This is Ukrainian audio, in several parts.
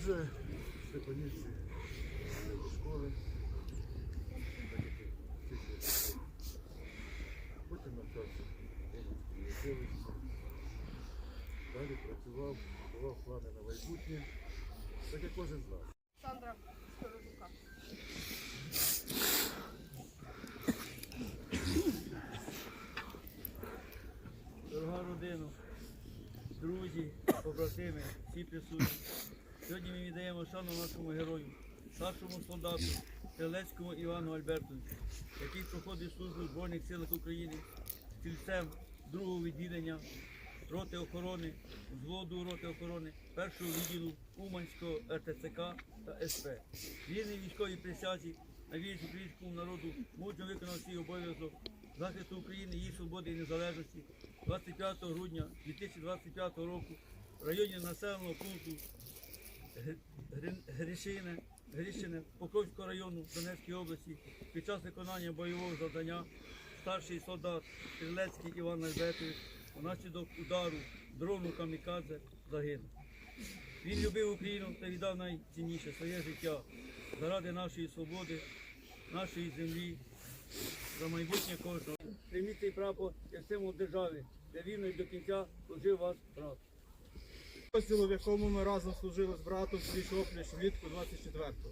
Тут же в Степанівці до школи. Потім навчався училищі. Далі працював, будував плани на майбутнє, так як кожен з нас. Сандра Скорозука. Дорога родина, друзі, побратими, всі присутні. Сьогодні ми віддаємо шану нашому герою, старшому солдату, Стрелецькому Івану Альбертовичу, який проходить службу Збройних силах України стільцем другого відділення роти охорони, взводу роти охорони, першого відділу Уманського РТЦК та СП. Вірний військовій присязі на вірність українському народу мужньо виконав свій обов'язок захисту України, її свободи і незалежності 25 грудня 2025 року в районі населеного пункту Грішине, Грішине Покровського району Донецької області під час виконання бойового завдання старший солдат Стрілецький Іван Альбертович внаслідок удару дрону камікадзе загинув. Він любив Україну та віддав найцінніше своє життя заради нашої свободи, нашої землі, за майбутнє кожного. Прийміть цей прапор як символ держави, де вірно і до кінця служив вас брат. Підрозділу, в якому ми разом служили з братом пліч опліч влітку 24-го.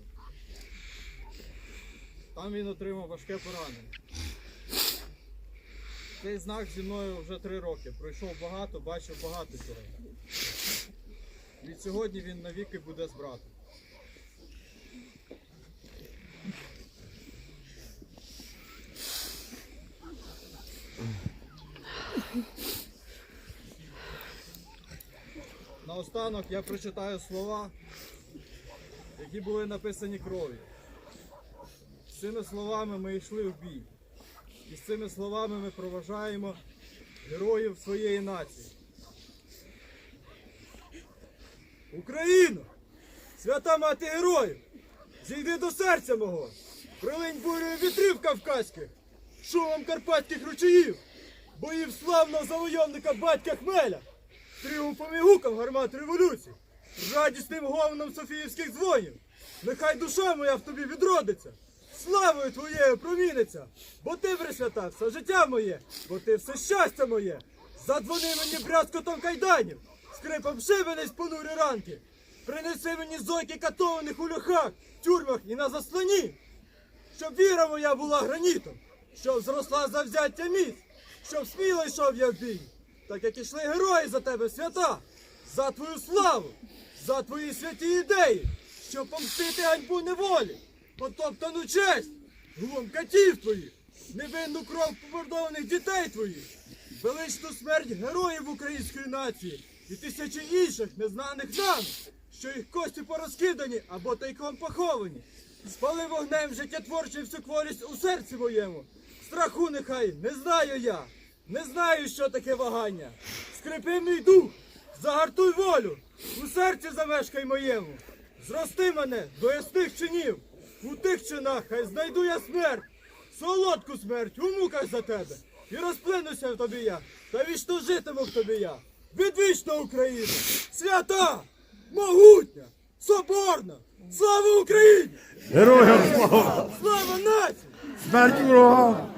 Там він отримав важке поранення. Цей знак зі мною вже три роки. Пройшов багато, бачив багато чого. Від сьогодні він навіки буде з братом. Наостанок я прочитаю слова, які були написані кров'ю. З цими словами ми йшли в бій. І з цими словами ми проважаємо героїв своєї нації. Україно! Свята мати героїв! Зійди до серця мого! Прилинь бурею вітрів кавказьких, шумом карпатських ручаїв, боїв славного завойовника батька Хмеля, тріумфом і гуком гармат революції, радісним гомоном Софіївських дзвонів. Нехай душа моя в тобі відродиться, славою твоєю проміниться, бо ти присвята все життя моє, бо ти все щастя моє. Задзвони мені брязкотом кайданів, скрипом шибениць понурі ранки. Принеси мені зойки катованих у льохах, тюрмах і на заслоні, щоб віра моя була гранітом, щоб зросла завзяття міць, щоб сміло йшов я в бій, так як ішли герої за тебе, свята, за твою славу, за твої святі ідеї, щоб помстити ганьбу неволі, потоптану честь, глум катів твоїх, невинну кров помордованих дітей твоїх, величну смерть героїв української нації і тисячі інших незнаних нам, що їх кості порозкидані або тайком поховані. Спали вогнем життєтворчим всю кворість у серці моєму. Страху нехай не знаю я, не знаю, що таке вагання. Скрипи мій дух, загартуй волю, у серці замешкай моєму. Зрости мене до ясних чинів, у тих чинах хай знайду я смерть, солодку смерть у муках за тебе. І розплинуся в тобі я, та вічно житиму в тобі я. Відвічна Україна, свята, могутня, соборна, слава Україні! Героям слава! Слава нації! Смерть ворогам!